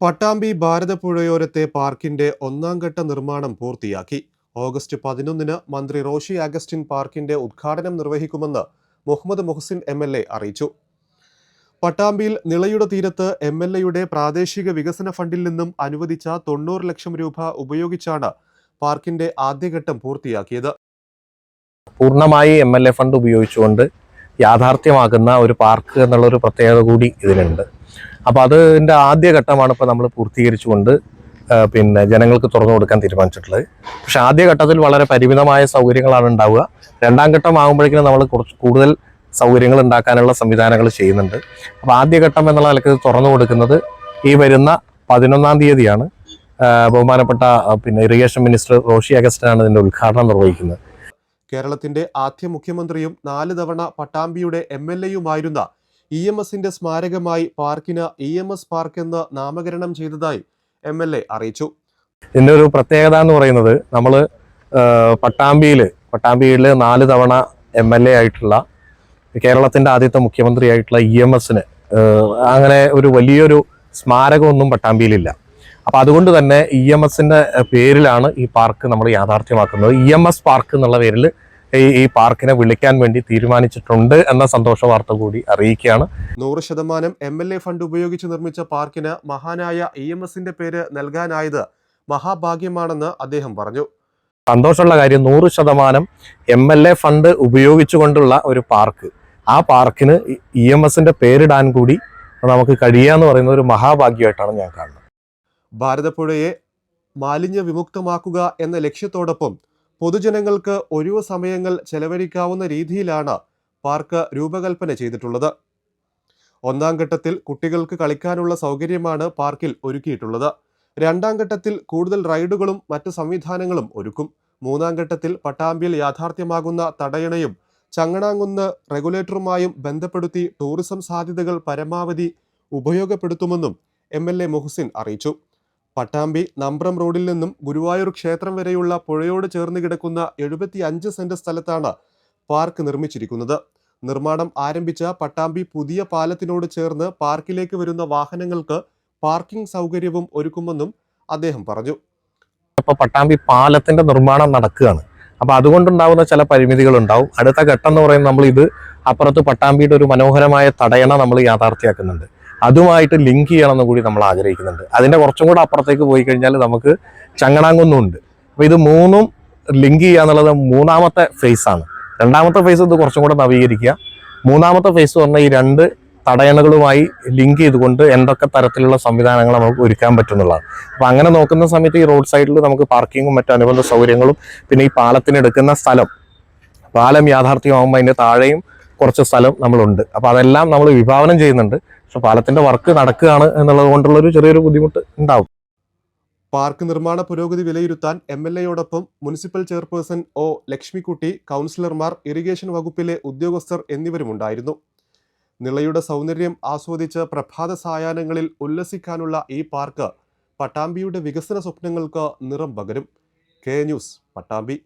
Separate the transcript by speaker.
Speaker 1: പട്ടാമ്പി ഭാരതപ്പുഴയോരത്തെ പാർക്കിന്റെ ഒന്നാം ഘട്ട നിർമ്മാണം പൂർത്തിയാക്കി. ഓഗസ്റ്റ് പതിനൊന്നിന് മന്ത്രി റോഷി അഗസ്റ്റിൻ പാർക്കിന്റെ ഉദ്ഘാടനം നിർവഹിക്കുമെന്ന് മുഹമ്മദ് മുഹസിൻ എം അറിയിച്ചു. പട്ടാമ്പിയിൽ നിളയുടെ തീരത്ത് എം എൽ എയുടെ പ്രാദേശിക വികസന ഫണ്ടിൽ നിന്നും അനുവദിച്ച തൊണ്ണൂറ് ലക്ഷം രൂപ ഉപയോഗിച്ചാണ് പാർക്കിന്റെ ആദ്യഘട്ടം പൂർത്തിയാക്കിയത്.
Speaker 2: പൂർണമായി എം എൽ എ ഫണ്ട് ഉപയോഗിച്ചുകൊണ്ട് യാഥാർത്ഥ്യമാക്കുന്ന ഒരു പാർക്ക് എന്നുള്ളൊരു പ്രത്യേകത കൂടി ഇതിനുണ്ട് അപ്പോൾ അതിന്റെ ആദ്യഘട്ടമാണ് ഇപ്പോൾ നമ്മൾ പൂർത്തീകരിച്ചുകൊണ്ട് പിന്നെ ജനങ്ങൾക്ക് തുറന്നു കൊടുക്കാൻ തീരുമാനിച്ചിട്ടുള്ളത്. പക്ഷെ ആദ്യഘട്ടത്തിൽ വളരെ പരിമിതമായ സൗകര്യങ്ങളാണ് ഉണ്ടാവുക. രണ്ടാം ഘട്ടം ആകുമ്പോഴേക്കും നമ്മൾ കുറച്ച് കൂടുതൽ സൗകര്യങ്ങൾ ഉണ്ടാക്കാനുള്ള സംവിധാനങ്ങൾ ചെയ്യുന്നുണ്ട്. അപ്പോൾ ആദ്യഘട്ടം എന്നുള്ള നിലയ്ക്ക് തുറന്നു കൊടുക്കുന്നത് ഈ വരുന്ന പതിനൊന്നാം തീയതിയാണ്. ബഹുമാനപ്പെട്ട പിന്നെ ഇറിഗേഷൻ മിനിസ്റ്റർ റോഷി അഗസ്റ്റനാണ് ഇതിന്റെ ഉദ്ഘാടനം നിർവഹിക്കുന്നത്.
Speaker 1: കേരളത്തിന്റെ ആദ്യ മുഖ്യമന്ത്രിയും നാല് തവണ പട്ടാമ്പിയുടെ എം എൽ എയുമായിരുന്ന ഇ എം എസിന്റെ സ്മാരകമായി പാർക്കിന് ഇ എം എസ് പാർക്ക് എന്ന് നാമകരണം ചെയ്തതായി എം എൽ എ അറിയിച്ചു.
Speaker 2: ഇതിന്റെ ഒരു പ്രത്യേകത എന്ന് പറയുന്നത് നമ്മൾ പട്ടാമ്പിയിൽ പട്ടാമ്പിയിൽ നാല് തവണ എം എൽ എ ആയിട്ടുള്ള കേരളത്തിന്റെ ആദ്യത്തെ മുഖ്യമന്ത്രി ആയിട്ടുള്ള ഇ എം എസിന് അങ്ങനെ ഒരു വലിയൊരു സ്മാരകമൊന്നും പട്ടാമ്പിയിലില്ല. അപ്പം അതുകൊണ്ട് തന്നെ ഇ എം എസിന്റെ പേരിലാണ് ഈ പാർക്ക് നമ്മൾ യാഥാർത്ഥ്യമാക്കുന്നത്. ഇ എം എസ് പാർക്ക് എന്നുള്ള പേരിൽ ഈ ഈ പാർക്കിനെ വിളിക്കാൻ വേണ്ടി തീരുമാനിച്ചിട്ടുണ്ട് എന്ന സന്തോഷ വാർത്ത കൂടി അറിയിക്കുകയാണ്.
Speaker 1: നൂറ് ശതമാനം എം എൽ എ ഫണ്ട് ഉപയോഗിച്ച് നിർമ്മിച്ച പാർക്കിന് മഹാനായ ഇ എം എസിന്റെ പേര് നൽകാനായത് മഹാഭാഗ്യമാണെന്ന് അദ്ദേഹം പറഞ്ഞു.
Speaker 2: സന്തോഷമുള്ള കാര്യം നൂറ് ശതമാനം എം എൽ എ ഫണ്ട് ഉപയോഗിച്ചുകൊണ്ടുള്ള ഒരു പാർക്ക്. ആ പാർക്കിന് ഇ എം എസിന്റെ പേരിടാൻ കൂടി നമുക്ക് കഴിയുക എന്ന് പറയുന്ന ഒരു മഹാഭാഗ്യമായിട്ടാണ് ഞാൻ കാണുന്നത്.
Speaker 1: ഭാരതപ്പുഴയെ മാലിന്യ വിമുക്തമാക്കുക എന്ന ലക്ഷ്യത്തോടൊപ്പം പൊതുജനങ്ങൾക്ക് ഒഴിവ് സമയങ്ങൾ ചെലവഴിക്കാവുന്ന രീതിയിലാണ് പാർക്ക് രൂപകൽപ്പന ചെയ്തിട്ടുള്ളത്. ഒന്നാം ഘട്ടത്തിൽ കുട്ടികൾക്ക് കളിക്കാനുള്ള സൗകര്യമാണ് പാർക്കിൽ ഒരുക്കിയിട്ടുള്ളത്. രണ്ടാം ഘട്ടത്തിൽ കൂടുതൽ റൈഡുകളും മറ്റ് സംവിധാനങ്ങളും ഒരുക്കും. മൂന്നാം ഘട്ടത്തിൽ പട്ടാമ്പിയിൽ യാഥാർത്ഥ്യമാകുന്ന തടയണയും ചങ്ങണാങ്കുന്ന് റെഗുലേറ്ററുമായും ബന്ധപ്പെടുത്തി ടൂറിസം സാധ്യതകൾ പരമാവധി ഉപയോഗപ്പെടുത്തുമെന്നും എം എൽ എ മുഹസിൻ അറിയിച്ചു. പട്ടാമ്പി നമ്പ്രം റോഡിൽ നിന്നും ഗുരുവായൂർ ക്ഷേത്രം വരെയുള്ള പുഴയോട് ചേർന്ന് കിടക്കുന്ന എഴുപത്തി അഞ്ച് സെന്റ് സ്ഥലത്താണ് പാർക്ക് നിർമ്മിച്ചിരിക്കുന്നത്. നിർമ്മാണം ആരംഭിച്ച പട്ടാമ്പി പുതിയ പാലത്തിനോട് ചേർന്ന് പാർക്കിലേക്ക് വരുന്ന വാഹനങ്ങൾക്ക് പാർക്കിംഗ് സൗകര്യവും ഒരുക്കുമെന്നും അദ്ദേഹം പറഞ്ഞു.
Speaker 2: ഇപ്പൊ പട്ടാമ്പി പാലത്തിന്റെ നിർമ്മാണം നടക്കുകയാണ്. അപ്പൊ അതുകൊണ്ടുണ്ടാവുന്ന ചില പരിമിതികൾ ഉണ്ടാവും അടുത്ത ഘട്ടം എന്ന് പറയുന്നത് നമ്മൾ ഇത് അപ്പുറത്ത് പട്ടാമ്പിയുടെ ഒരു മനോഹരമായ തടയണ നമ്മൾ യാഥാർത്ഥ്യമാക്കുന്നുണ്ട് അതുമായിട്ട് ലിങ്ക് ചെയ്യണമെന്ന് കൂടി നമ്മൾ ആഗ്രഹിക്കുന്നുണ്ട്. അതിന്റെ കുറച്ചും കൂടെ അപ്പുറത്തേക്ക് പോയി കഴിഞ്ഞാൽ നമുക്ക് ചങ്ങണാങ്കുന്നുണ്ട് അപ്പോൾ ഇത് മൂന്നും ലിങ്ക് ചെയ്യുക എന്നുള്ളത് മൂന്നാമത്തെ ഫേസ് ആണ്. രണ്ടാമത്തെ ഫേസ് ഇത് കുറച്ചും കൂടെ നവീകരിക്കുക. മൂന്നാമത്തെ ഫേസ് പറഞ്ഞാൽ ഈ രണ്ട് തടയണകളുമായി ലിങ്ക് ചെയ്തുകൊണ്ട് എന്തൊക്കെ തരത്തിലുള്ള സംവിധാനങ്ങൾ നമുക്ക് ഒരുക്കാൻ പറ്റുന്നുള്ളതാണ്. അപ്പൊ അങ്ങനെ നോക്കുന്ന സമയത്ത് ഈ റോഡ് സൈഡിൽ നമുക്ക് പാർക്കിങ്ങും മറ്റു അനുബന്ധ സൗകര്യങ്ങളും പിന്നെ ഈ പാലത്തിന് എടുക്കുന്ന സ്ഥലം. പാലം യാഥാർത്ഥ്യമാകുമ്പോൾ അതിന്റെ താഴെയും കുറച്ച് സ്ഥലം നമ്മളുണ്ട്. അപ്പോൾ അതെല്ലാം നമ്മൾ വിഭാവനം ചെയ്യുന്നുണ്ട്. പക്ഷെ പാലത്തിന്റെ വർക്ക് നടക്കുകയാണ് എന്നുള്ളത് കൊണ്ടുള്ള ഒരു ചെറിയൊരു ബുദ്ധിമുട്ട് ഉണ്ടാവും.
Speaker 1: പാർക്ക് നിർമ്മാണ പുരോഗതി വിലയിരുത്താൻ എം എൽ എയോടൊപ്പം മുനിസിപ്പൽ ചെയർപേഴ്സൺ ഒ ലക്ഷ്മിക്കുട്ടി കൗൺസിലർമാർ ഇറിഗേഷൻ വകുപ്പിലെ ഉദ്യോഗസ്ഥർ എന്നിവരുമുണ്ടായിരുന്നു. നിളയുടെ സൗന്ദര്യം ആസ്വദിച്ച് പ്രഭാത സായാഹ്നങ്ങളിൽ ഉല്ലസിക്കാനുള്ള ഈ പാർക്ക് പട്ടാമ്പിയുടെ വികസന സ്വപ്നങ്ങൾക്ക് നിറം പകരും. K news Pattambi.